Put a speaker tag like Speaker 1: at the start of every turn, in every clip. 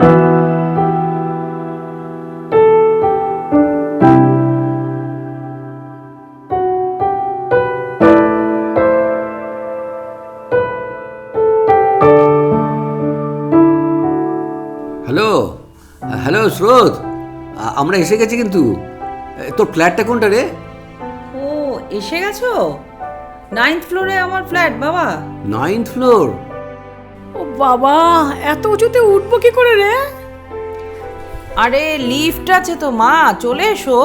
Speaker 1: Hello hello স্রোত আমরা এসে গেছি কিন্তু। তোর ফ্ল্যাটটা কোনটা রে?
Speaker 2: ও এসে গেছো? নাইন্থ ফ্লোরে আমার ফ্ল্যাট বাবা।
Speaker 1: নাইন্থ ফ্লোর
Speaker 3: বাবা, এত উঁচুতে উঠবো কি করে রে?
Speaker 2: আরে লিফট আছে তো মা, চলে এসো।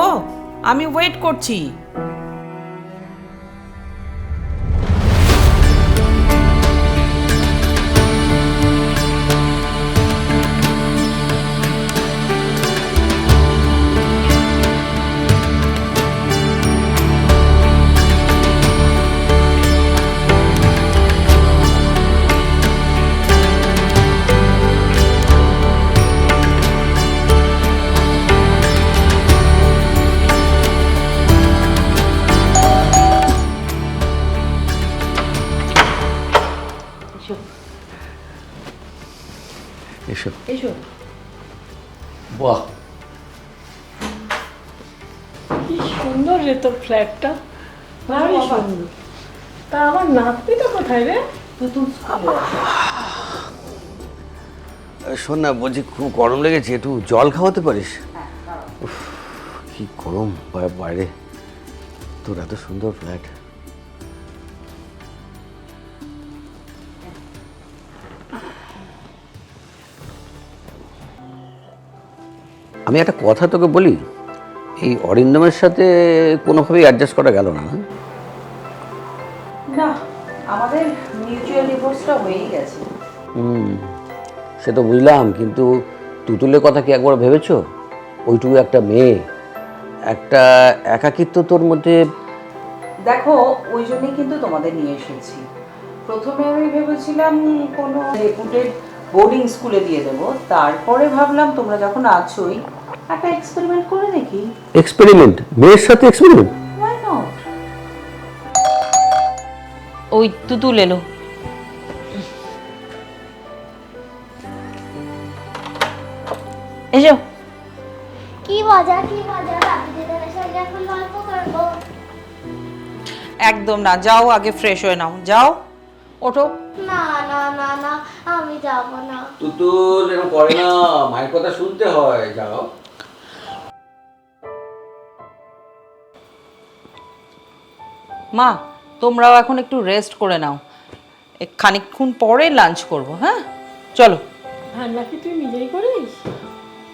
Speaker 2: আমি ওয়েট করছি।
Speaker 3: ফ্ল্যাটটা? ভারী সুন্দর। তা আমার নাতনিটা কোথায় রে?
Speaker 1: শোন না বলছি খুব গরম লেগেছে একটু জল খাওয়াতে পারিস? উফ, কি গরম বাইরে। তোর এত সুন্দর ফ্ল্যাট। আমি একটা কথা তোকে বলি এই অরিন্দমের সাথে কোনোভাবেই অ্যাডজাস্ট করা গেল না?
Speaker 2: না আমাদের মিউচুয়াল ডিভোর্সটা হয়েই গেছে।
Speaker 1: হুম সে তো বুঝলাম কিন্তু তুতুলের কথা কি একবার ভেবেছো? ওইটুকু একটা মেয়ে একটা একাকিত্ব তোর মধ্যে
Speaker 2: দেখো ওই জন্যই কিন্তু তোমাদের নিয়ে এসেছি। প্রথমে আমি ভেবেছিলাম কোনো রেপুটেড বোর্ডিং স্কুলে দিয়ে দেবো তারপরে ভাবলাম তোমরা যখন আছোই একটা এক্সপেরিমেন্ট করে দেখি।
Speaker 1: এক্সপেরিমেন্ট মেয়ের সাথে এক্সপেরিমেন্ট?
Speaker 2: ওই তুতুল এলো এসো।
Speaker 4: কি মজা কি মজা বাপি সঙ্গে এখন গল্প করব।
Speaker 2: একদম না যাও আগে ফ্রেশ হয়ে নাও। যাও ওঠো।
Speaker 4: না না না না আমি যাব না।
Speaker 1: তুতুল এরকম করে না মায়ের কথা শুনতে হয় যাও।
Speaker 2: মা তোমরাও এখন একটু রেস্ট করে নাও। খানিকক্ষণ পরে লাঞ্চ করব হ্যাঁ? চলো।
Speaker 3: রান্না কি তুই নিজেই করিস?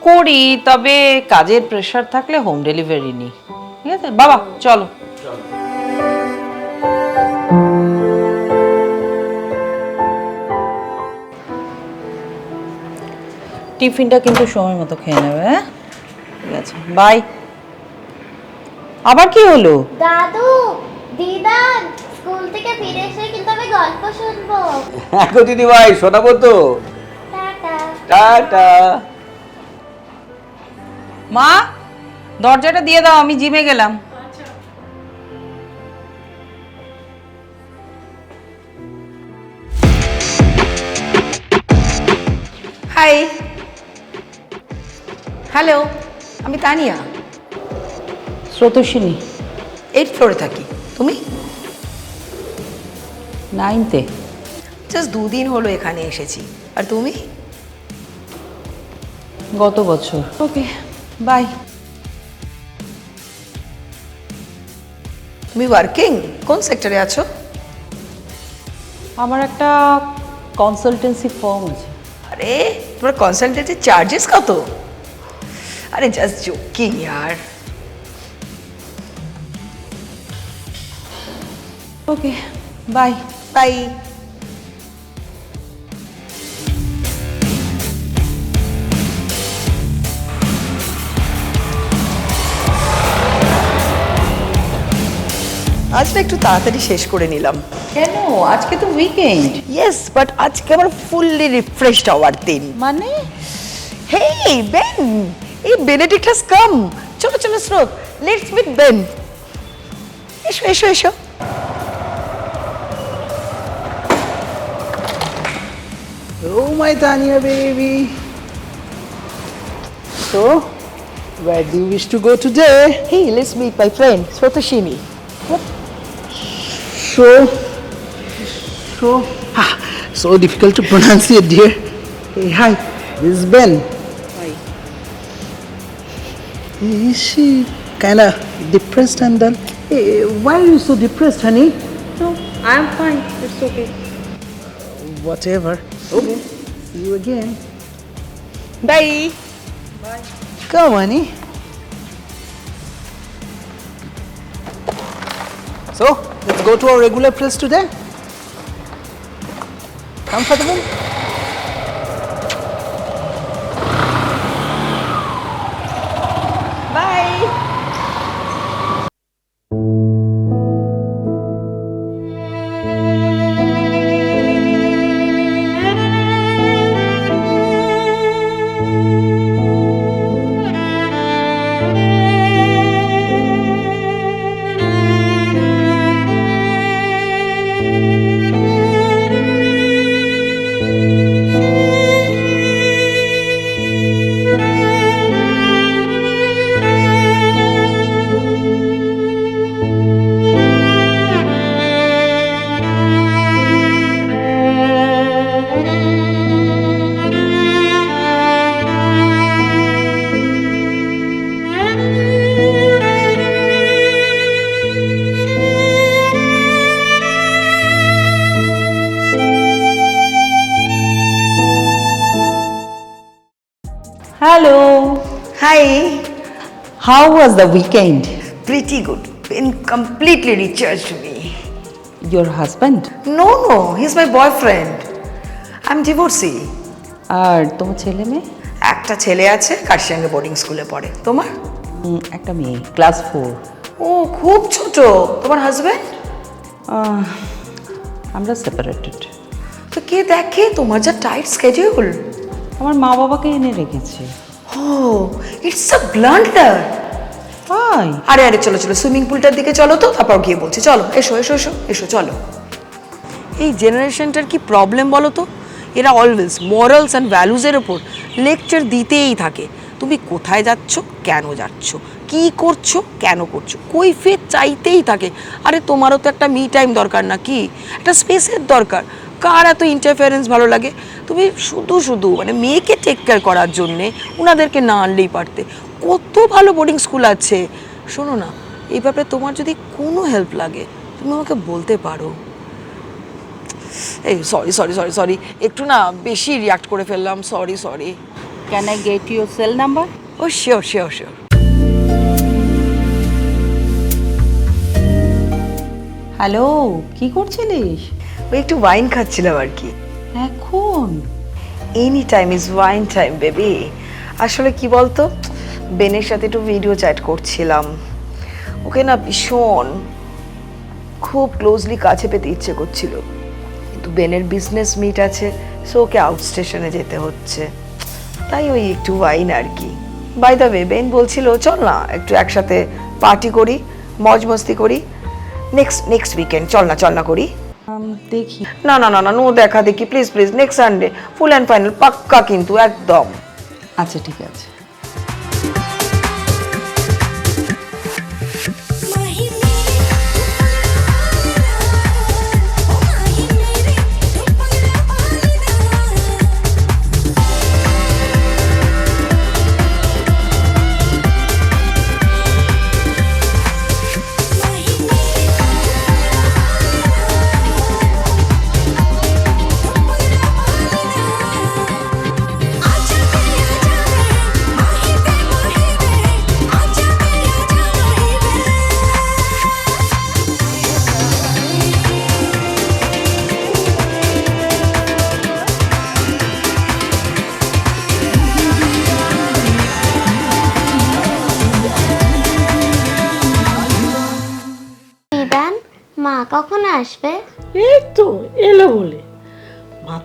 Speaker 2: করি তবে কাজের প্রেশার থাকলে হোম ডেলিভারি নিই। ঠিক আছে? বাবা চলো। টিফিনটা কিন্তু সময় মতো খেয়ে নেবে হ্যাঁ? ঠিক আছে বাই আবার কি হলো?
Speaker 4: দাদু ফিরে এসে কিন্তু আমি গল্প শুনব।
Speaker 1: হ্যাঁ গো দিদি ভাই শোনাবো তো।
Speaker 4: টাটা।
Speaker 1: টাটা।
Speaker 2: মা দরজাটা দিয়ে দাও আমি জিমে গেলাম।
Speaker 5: হাই। হ্যালো আমি তানিয়া।
Speaker 2: স্রোতস্বিনী।
Speaker 5: এইট ফ্লোরে থাকি। তুমি?
Speaker 2: নাইনতে।
Speaker 5: জাস্ট দুদিন হলো এখানে এসেছি। আর তুমি?
Speaker 2: গত বছর। ওকে বাই
Speaker 5: তুমি ওয়ার্কিং কোন সেক্টরে আছো?
Speaker 2: আমার একটা কনসালটেন্সি ফার্ম আছে।
Speaker 5: আরে তোমার কনসালটেন্টের চার্জেস কত? আরে জাস্ট জোকিং ইয়ার
Speaker 2: ওকে বাই
Speaker 5: বাই আজ না একটু তাড়াতাড়ি শেষ করে নিলাম।
Speaker 2: কেন? আজকে তো উইকেন্ড
Speaker 5: ইয়েস বাট আজকে আমার ফুললি রিফ্রেশড হওয়ার দিন।
Speaker 2: মানে?
Speaker 5: হেই বেন এই বেনেডিক্ট হ্যাজ কাম চলো চলো স্রোত লেটস মিট বেন এসো এসো এসো।
Speaker 6: Oh, my Tanya baby. So, where do you wish to go today?
Speaker 5: Hey, let's meet my friend, Swatashini.
Speaker 6: So, so, ah, so difficult to pronounce it, dear. Hey, hi, this is Ben. Hi. Is she kind of depressed and dull? Hey, why are you so depressed, honey?
Speaker 3: No, I'm fine. It's okay.
Speaker 6: Whatever. Okay. See you again.
Speaker 5: Bye. Bye.
Speaker 6: Come, honey. Eh? So, let's go to our regular place today. Comfortable?
Speaker 2: How was the weekend
Speaker 5: Pretty good. Ben completely recharged me.
Speaker 2: Your husband
Speaker 5: No, no, he's my boyfriend. I'm divorcee.
Speaker 2: আর তোমার ছেলে মেয়ে?
Speaker 5: একটা ছেলে আছে কাশিয়াঙ্গে boarding স্কুলে পড়ে। তোমার?
Speaker 2: উম, একটা মেয়ে ক্লাস ফোর
Speaker 5: ও খুব ছোট। তোমার হাজবেন্ড
Speaker 2: আমরা সেপারেটেড
Speaker 5: তো কে দেখে? তোমার যা টাইট স্কেডিউল
Speaker 2: আমার মা বাবাকে এনে রেখেছে।
Speaker 5: ও ইটস আ ব্লান্ডার
Speaker 2: তাই
Speaker 5: আরে আরে চলো চলো সুইমিং পুলটার দিকে চলো তো তারপর গিয়ে বলছি চলো এসো এসো এসো এসো চলো। এই জেনারেশনটার কি প্রবলেম বলো তো? এরা অলওয়েজ মরালস অ্যান্ড ভ্যালুজের ওপর লেকচার দিতেই থাকে। তুমি কোথায় যাচ্ছ কেন যাচ্ছ কি করছ কেন করছ কই কৈফিয়ত চাইতেই থাকে। আরে তোমারও তো একটা মি টাইম দরকার না কি একটা স্পেসের দরকার। কার এত ইন্টারফারেন্স ভালো লাগে? তুমি শুধু শুধু মানে মেয়েকে টেক কেয়ার করার জন্যে ওনাদেরকে না আনলেই পারতে। কত ভালো বোর্ডিং স্কুল আছে। শোনো না এই ব্যাপারে তোমার যদি কোনো হেল্প লাগে তুমি আমাকে বলতে পারো। এই সরি সরি সরি সরি একটু না বেশি রিয়াক্ট করে ফেললাম sorry sorry
Speaker 2: can I get your cell number
Speaker 5: oh sure sure sure
Speaker 2: hello কি করছিলিস?
Speaker 5: ওই একটু ওয়াইন খাচ্ছিলাম আর কি।
Speaker 2: এখন?
Speaker 5: Any time is wine time baby আসলে কি বলতো? বেনের সাথে একটু ভিডিও চ্যাট করছিলাম। ওকে না ভীষণ খুব ক্লোজলি কাছে পেতে ইচ্ছে করছিল। কিন্তু বেনের বিজনেস মিট আছে সো ওকে আউট স্টেশনে যেতে হচ্ছে। তাই ওই একটু ওয়াইন আর কি। বাই দ্য ওয়ে বেন বলছিল চল না একটু একসাথে পার্টি করি মজ মস্তি করি। নেক্সট নেক্সট উইকেন্ড চল না চল না করি।
Speaker 2: দেখি।
Speaker 5: না না না না নো দেখা দেখি please please next Sunday full and final পাক্কা কিন্তু একদম।
Speaker 2: আচ্ছা ঠিক আছে।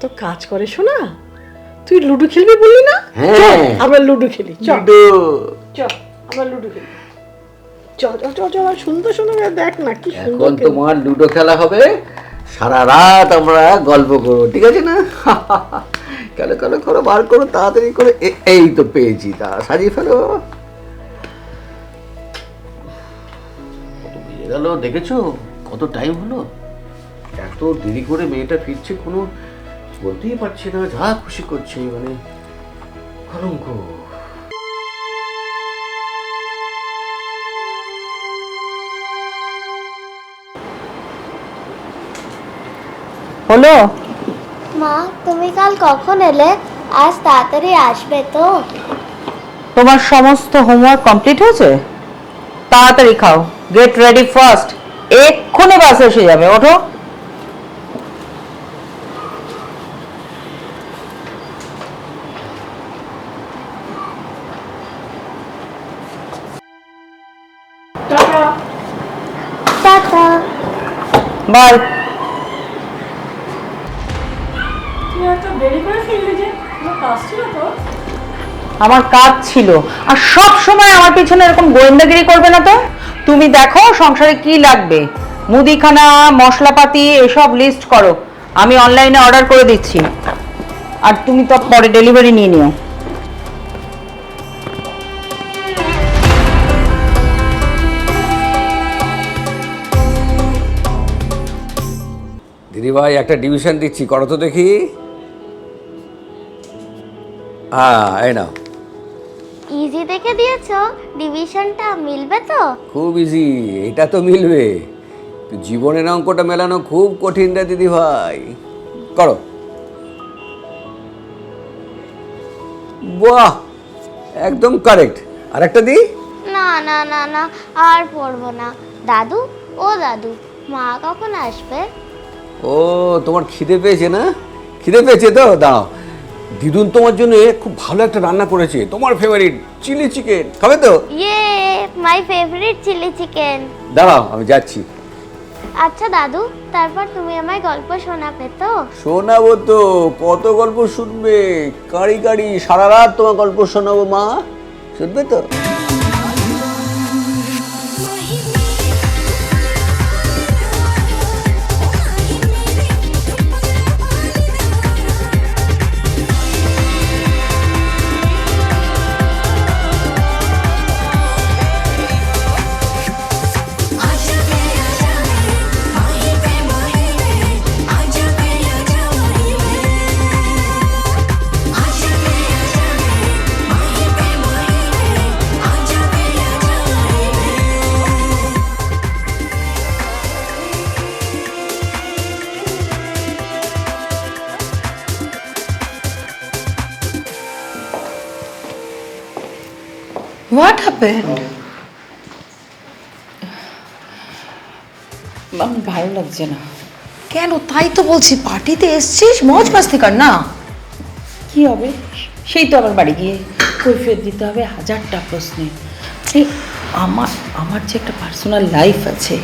Speaker 3: তো কাজ করে শোনা তুই লুডো খেলবি বললি না?
Speaker 1: হ্যাঁ।
Speaker 3: আমরা লুডো খেলি চল। চল আমরা লুডো খেলি। চল চল চল চল সুন্দর সুন্দর দেখ না কি সুন্দর
Speaker 1: এখন তোমার লুডো খেলা হবে। সারা রাত আমরা গল্প করব ঠিক আছে না? কেন কেন করো বার করো তাড়াতাড়ি করে। এই তো পেয়েছি তা সাজিয়ে ফেলো। গেল দেখেছ? কত টাইম হলো? এত দেরি করে মেয়েটা ফিরছে কোনো বলতেই পারছে না যা খুশি করছে মানে কলঙ্ক।
Speaker 2: হলো
Speaker 4: মা তুমি কাল কখন এলে? আজ তাড়াতাড়ি আসবে তো।
Speaker 2: তোমার সমস্ত হোমওয়ার্ক কমপ্লিট হয়েছে? তাড়াতাড়ি খাও। গেট রেডি ফার্স্ট এক্ষুনি বাস এসে যাবে ওঠো। বাই। আমার কাজ ছিল আর সব সময় আমার পিছনে এরকম গোয়েন্দাগিরি করবে না তো? তুমি দেখো সংসারে কি লাগবে। মুদিখানা মশলাপাতি এসব লিস্ট করো। আমি অনলাইনে অর্ডার করে দিচ্ছি। আর তুমি তো পরে ডেলিভারি নিয়ে নিও।
Speaker 1: দিদিভাই একটা ডিভিশন দিচ্ছি করো তো দেখি। হ্যাঁ এই নাও।
Speaker 4: ইজি দেখে দিয়েছ? ডিভিশনটা মিলবে তো?
Speaker 1: খুব ইজি এটা তো মিলবে। জীবনের অঙ্কটা মেলানো খুব কঠিন রে দিদি ভাই। করো। বাহ একদম কারেক্ট আর একটা দি।
Speaker 4: না না না না আর পড়ব না। দাদু ও দাদু মা কখন আসবে?
Speaker 1: ও তোমার খিদে পেয়েছে না? খিদে পেয়েছে তো? দাও। দিদুন তোমার জন্য খুব ভালো একটা রান্না করেছে। তোমার ফেভারিট চিলি চিকেন খাবে তো?
Speaker 4: ইয়ে মাই ফেভারিট চিলি চিকেন
Speaker 1: দাঁড়াও আমি যাচ্ছি।
Speaker 4: আচ্ছা দাদু তারপর তুমি আমায় গল্প শোনাবে তো?
Speaker 1: শোনাবো তো। কত গল্প শুনবে? কারি কারি সারা রাত তোমার গল্প শোনাবো মা। শুনবে তো?
Speaker 5: হ্যাপেন্ড
Speaker 2: আমার ভালো লাগছে না।
Speaker 5: কেন? তাই তো বলছি পার্টিতে এসছিস? মজ মাস্তি কর না।
Speaker 2: কি হবে? সেই তো আবার বাড়ি গিয়ে কৈফিয়ত দিতে হবে হাজারটা প্রশ্নে এই আমার আমার যে একটা পার্সোনাল লাইফ আছে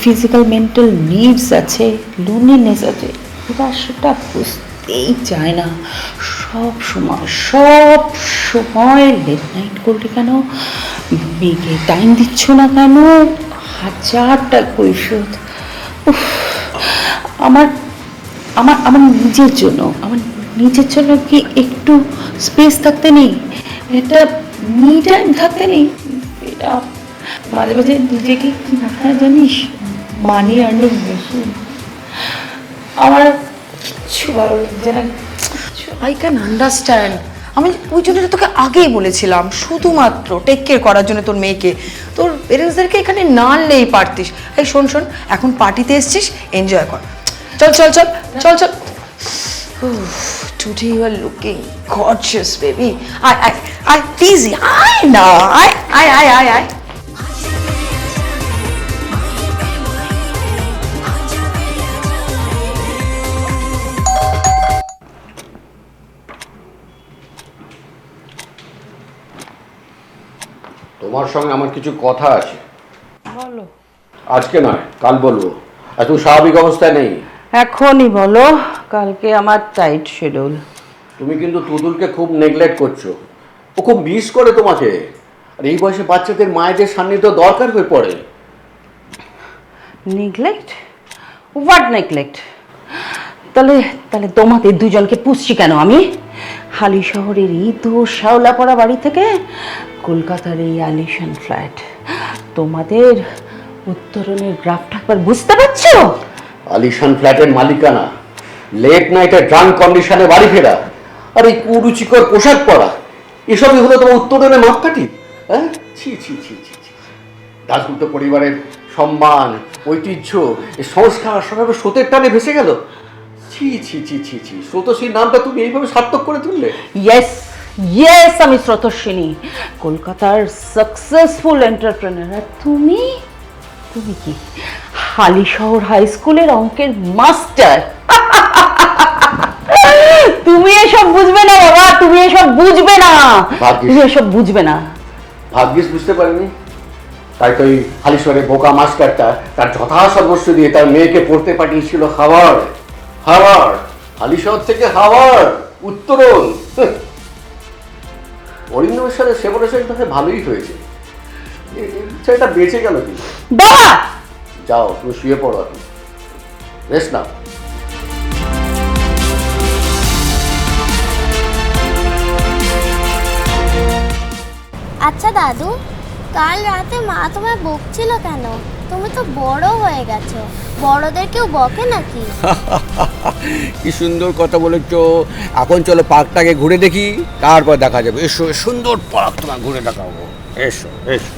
Speaker 2: ফিজিক্যাল মেন্টাল নিডস আছে লোনলিনেস আছে এরা সেটা বুঝতেই চায় না। সব সময় সব সময় লেট নাইট করলে কেন? মেয়েকে টাইম দিচ্ছ না কেন? হাজারটা কৈফিয়ত। উফ, আমার আমার আমার নিজের জন্য আমার নিজের জন্য কি একটু স্পেস থাকতে নেই? এটা মি টাইম থাকতে নেই? এটা মাঝে মাঝে নিজেকে কি না জানিস? মানি আর্নিং মেশিন আমার
Speaker 5: আই ক্যান আন্ডারস্ট্যান্ড আমি ওই জন্য তোকে আগেই বলেছিলাম, শুধুমাত্র টেক কেয়ার করার জন্য তোর মেয়েকে। তোর পেরেন্টসদেরকে এখানে না আনলেই পারতিস। এই শোন শোন, এখন পার্টিতে এসছিস এনজয় কর। চল চল চল চল চল। Today you are looking gorgeous baby I I I please I না I I I I I
Speaker 1: তোমার সঙ্গে আমার কিছু কথা আছে।
Speaker 2: বলো।
Speaker 1: আজকে নয় কাল বলব। আর তুমি স্বাভাবিক অবস্থায় নেই?
Speaker 2: এখনই বলো কালকে আমার টাইট শিডিউল
Speaker 1: তুমি কিন্তু তুদুলকে খুব নেগলেক্ট করছ। ও খুব মিস করে তোমাকে। আর এই বয়সে বাচ্চাদের মায়েদের সান্নিধ্য দরকার হয়ে পড়ে।
Speaker 2: নেগলেক্ট হোয়াট নেগলেক্ট তাহলে তাহলে তোমাদের দুজনকে পুষছি কেন আমি? হালি শহরের এই তো শ্যাওলাপাড়া বাড়ি থেকে কলকাতার এই আলিশান ফ্ল্যাট। তোমাদের উত্তরণের গ্রাফটা একবার বুঝতে পারছ?
Speaker 1: আলিশান ফ্ল্যাটের মালিকানা। লেট নাইটে ড্রাঙ্ক কন্ডিশনে বাড়ি ফেরা। আর এই কুরুচিকর পোশাক পরা। এসবই হলো তোমার উত্তরণের মাপকাঠি। হ্যাঁ? ছি ছি ছি ছি দাসগুপ্ত পরিবারের সম্মান, ঐতিহ্য সংস্কার সবাই স্রোতের টানে ভেসে গেল। ছি ছি ছি ছি ছি। স্রোতসীর নামটা তুমি এইভাবে সার্থক করে তুললে?
Speaker 2: ইয়েস ইয়েস আমি স্রোতস্বিনী কলকাতার সাকসেসফুল এন্টারপ্রেনার আর তুমি? তুমি কি? হালি শহর হাই স্কুলের অঙ্কের মাস্টার তুমি এসব বুঝবে না বাবা তুমি এসব বুঝবে না। তুমি এসব বুঝবে না।
Speaker 1: ভাগ্যিস বুঝতে পারিনি। তাই তো ওই হালিশ্বরের বোকা মাস্টারটা তার যথাসর্বস্ব দিয়ে তার মেয়েকে পড়তে পাঠিয়েছিল হাওয়ার হাওয়ার হালিশহর থেকে হাওয়ার উত্তরণ। অরিন্দমের সাথে সেবরেশন তাহলে ভালোই হয়েছে। ছেলেটা বেঁচে গেল কি?
Speaker 2: বাবা!
Speaker 1: যাও তুমি শুয়ে পড়ো এখন। রেস্ট নাও।
Speaker 4: আচ্ছা দাদু কাল রাতে মা তোমায় বকছিল কেন? তুমি তো বড় হয়ে গেছো। বড়দের কেউ বকে নাকি?
Speaker 7: কি সুন্দর কথা বলেছ। এখন চলো পার্কটাকে ঘুরে দেখি তারপর দেখা যাবে। এসো সুন্দর পার্ক তোমার ঘুরে দেখাবো। এসো এসো।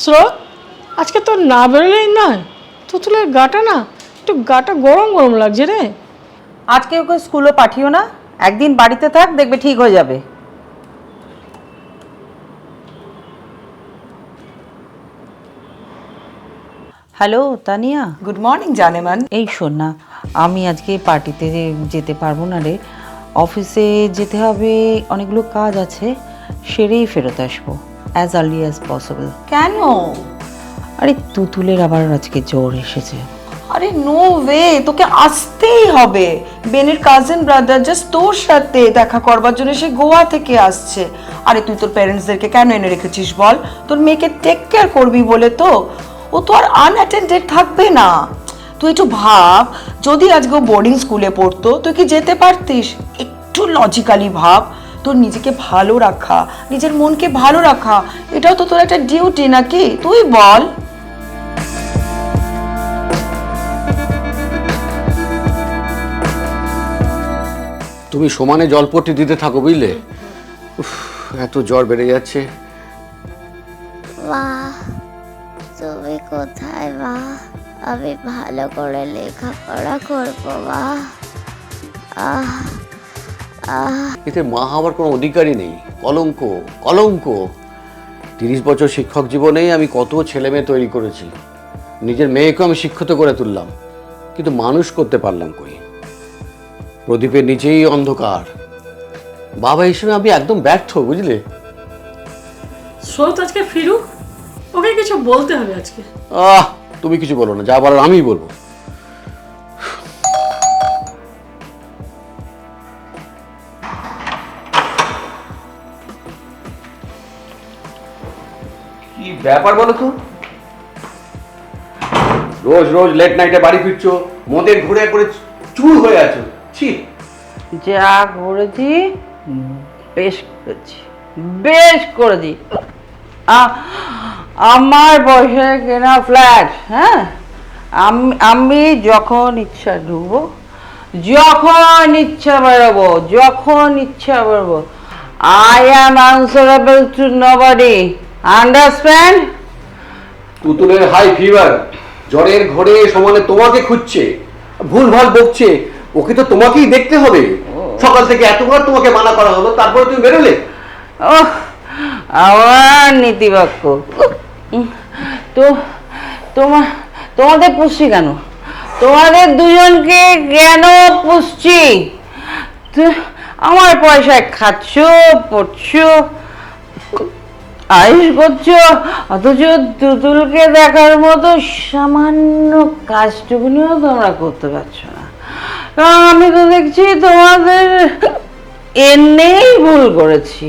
Speaker 3: স্রোত? আজকে তোর না বেরোলেই নয় তুতুলের গাটা না একটু গাটা গরম গরম লাগছে রে।
Speaker 2: আজকে ওকে স্কুলে পাঠিও না একদিন বাড়িতে থাক দেখবে ঠিক হয়ে যাবে। হ্যালো তানিয়া।
Speaker 5: গুড মর্নিং জানেমান।
Speaker 2: এই শোন না আমি আজকে পার্টিতে যেতে পারব না রে। অফিসে যেতে হবে অনেকগুলো কাজ আছে সেরেই ফেরত আসব অ্যাজ আর্লি অ্যাজ পসিবল
Speaker 5: কেন?
Speaker 2: আরে তুতুলের আবার আজকে জ্বর এসেছে।
Speaker 5: আরে নো ওয়ে তোকে আসতেই হবে। বেনের কাজিন ব্রাদার জাস্ট তোর সাথে দেখা করবার জন্য সে গোয়া থেকে আসছে। আরে তুই তোর প্যারেন্টসদেরকে কেন এনে রেখেছিস বল? তোর মেয়েকে টেক কেয়ার করবি বলে তো। ও তো আর আনঅ্যাটেন্ডেড থাকবে না। তুই একটু ভাব, যদি আজকে ও বোর্ডিং স্কুলে পড়তো, তুই কি যেতে পারতিস? একটু লজিক্যালি ভাব, তোর নিজেকে ভালো রাখা, নিজের মনকে ভালো রাখা, এটাও তো তোর একটা ডিউটি নাকি? তুই বল।
Speaker 1: তুমি সমানে জলপট্টি দিতে থাকো বুঝলে? উফ, এত জ্বর বেড়ে যাচ্ছে।
Speaker 4: মা তুমি কোথায় মা? আমি ভালো করে লেখাপড়া করব মা। আহ আহ।
Speaker 1: এতে মা হওয়ার কোনো অধিকারই নেই। কলঙ্ক কলঙ্ক। তিরিশ বছর শিক্ষক জীবনেই আমি কত ছেলে মেয়ে তৈরি করেছি। নিজের মেয়েকেও আমি শিক্ষিত করে তুললাম। কিন্তু মানুষ করতে পারলাম কই? প্রদীপের নিচেই অন্ধকার। বাবা হিসেবে আমি একদম ব্যর্থ বুঝলে?
Speaker 3: স্রোত আজকে ফিরুক? ওকে কিছু বলতে হবে আজকে।
Speaker 1: আহ তুমি কিছু বলো না যা বলার আমিই বলব। কি ব্যাপার বলো তো? রোজ রোজ লেট নাইটে বাড়ি ফিরছো মদের ঘুরে করে চুর হয়ে আছো। ছি।
Speaker 2: যা করেছি বেশ করেছি বেশ করেছি। আমার পয়সায় কেনা ফ্ল্যাট হ্যাঁ? আম- আমি যখন ইচ্ছা ঢুকবো যখন ইচ্ছা বেরোবো যখন ইচ্ছা বেরোবো I am answerable to nobody understand
Speaker 1: তুতুলের high fever জ্বরের ঘরে সমানে তোমাকে খুঁজছে ভুল ভালো বকছে ওকে তো তোমাকেই দেখতে হবে। সকাল থেকে এতবার তোমাকে মানা করা হলো তারপরে তুমি বেরোলে?
Speaker 2: ওহ আমার নীতিবাক্য। তো তোমার তোমাদের পুষছি কেন? তোমাদের দুজনকে কেন পুষছি? আমার পয়সায় খাচ্ছ পড়ছো আয়ুষ করছ অথচ তুতুলকে দেখার মতো সামান্য কাজটুকুনিও তোমরা করতে পারছ কারণ আমি তো দেখছি তোমাদের এনেই ভুল করেছি।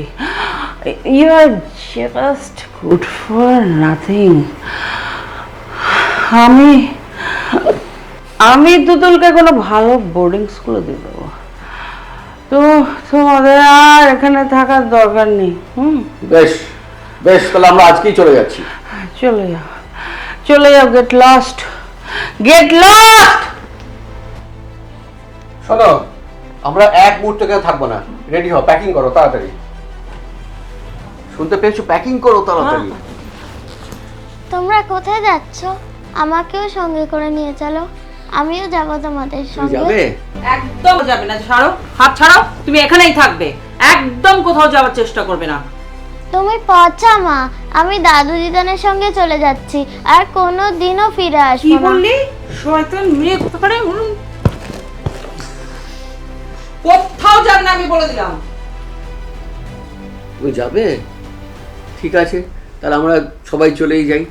Speaker 2: You are just good for nothing আমি আমি তুতুলকে কোনো ভালো বোর্ডিং স্কুলে দিয়ে দেবো। তো তোমাদের আর এখানে থাকার দরকার নেই হুম?
Speaker 1: বেশ বেশ তাহলে আমরা আজকেই চলে যাচ্ছি।
Speaker 2: চলে যাও চলে যাও গেট লাস্ট গেট লস্ট
Speaker 1: শোনো আমরা এক মুহূর্ত কেউ থাকব না। রেডি হও প্যাকিং করো তাড়াতাড়ি। শুনতে পেয়েছ? প্যাকিং করো তাড়াতাড়ি।
Speaker 4: তোমরা কোথায় যাচ্ছ? আমাকেও সঙ্গে করে নিয়ে চলো। আমিও যাব তোমাদের
Speaker 1: তুমি
Speaker 4: সঙ্গে।
Speaker 1: যাবে?
Speaker 2: একদম যাবে না ছাড়ো। হাত ছাড়ো তুমি এখানেই থাকবে। একদম কোথাও যাওয়ার চেষ্টা করবে না।
Speaker 4: তুমি পচা মা আমি দাদু দিদানের সঙ্গে চলে যাচ্ছি। আর কোনো দিনও ফিরে
Speaker 2: কি
Speaker 4: আসব না।
Speaker 2: বললি? শয়তান মেয়ে কোথাকারে উম। কোথাও যাবে না, আমি বলে দিলাম।
Speaker 1: ওই যাবে? ঠিক আছে, তাহলে আমরা সবাই চলেই যাই।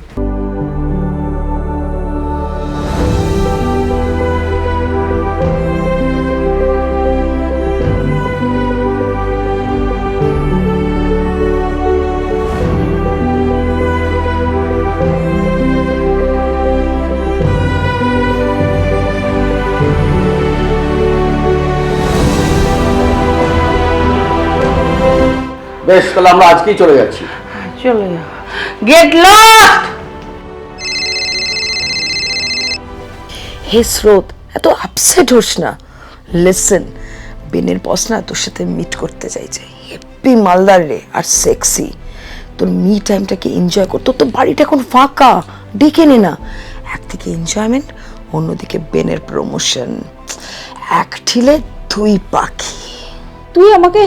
Speaker 1: বেশ তাহলে আমরা আজকেই চলে যাচ্ছি।
Speaker 2: চলে যাও। গেট লস্ট
Speaker 5: হে স্রোত এত আপসেট হোস না। লিসেন বেনের বস না তোর সাথে মিট করতে চাইছে। হেপি মালদার রে আর সেক্সি তোর মি টাইমটাকে এনজয় কর। তোর তো বাড়িটা এখন ফাঁকা ডেকে নে না। একদিকে এনজয়মেন্ট অন্যদিকে বেনের প্রমোশন এক ঠিলে দুই পাখি।
Speaker 3: তুই আমাকে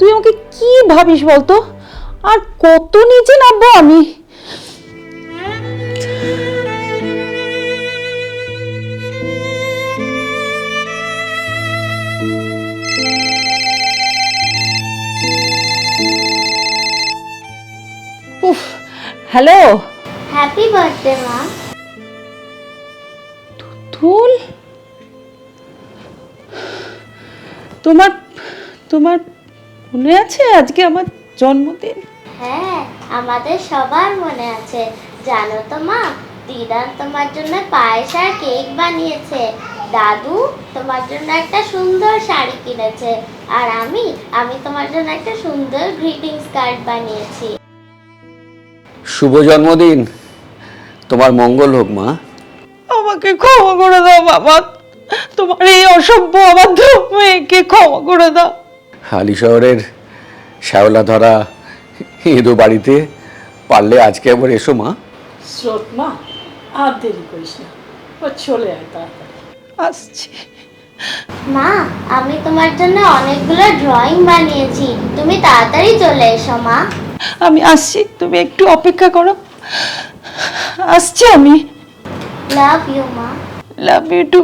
Speaker 3: তুই আমাকে কি ভাবিস বলতো? আর কত নিচে নামবো আমি? উফ হ্যালো?
Speaker 4: হ্যাপি বার্থডে মা।
Speaker 3: তুল তোমার তোমার মনে আছে আজকে আমার জন্মদিন?
Speaker 4: হ্যাঁ আমাদের সবার মনে আছে। জানো তো মা দিদান তোমার জন্য পায়েস আর কেক বানিয়েছে। দাদু তোমার জন্য একটা সুন্দর শাড়ি কিনেছে। আর আমি আমি তোমার জন্য একটা সুন্দর গ্রিটিংস কার্ড বানিয়েছি।
Speaker 7: শুভ জন্মদিন। তোমার মঙ্গল হোক মা।
Speaker 3: আমাকে ক্ষমা করে দাও বাবা। তোমার এই অসভ্য অবাধ্য মেয়েকে ক্ষমা করে দাও।
Speaker 7: হালি শহরের শ্যাওলা ধরা এদো বাড়িতে পারলে আজকে একবার এসো মা।
Speaker 3: স্রোত মা আর দেরি করিস না। ও চলে আয় তাড়াতাড়ি। আসছি।
Speaker 4: মা আমি তোমার জন্য অনেকগুলো ড্রয়িং বানিয়েছি। তুমি তাড়াতাড়ি চলে এসো মা।
Speaker 3: আমি আসছি তুমি একটু অপেক্ষা করো। আসছি আমি।
Speaker 4: লাভ ইউ মা।
Speaker 3: Love you two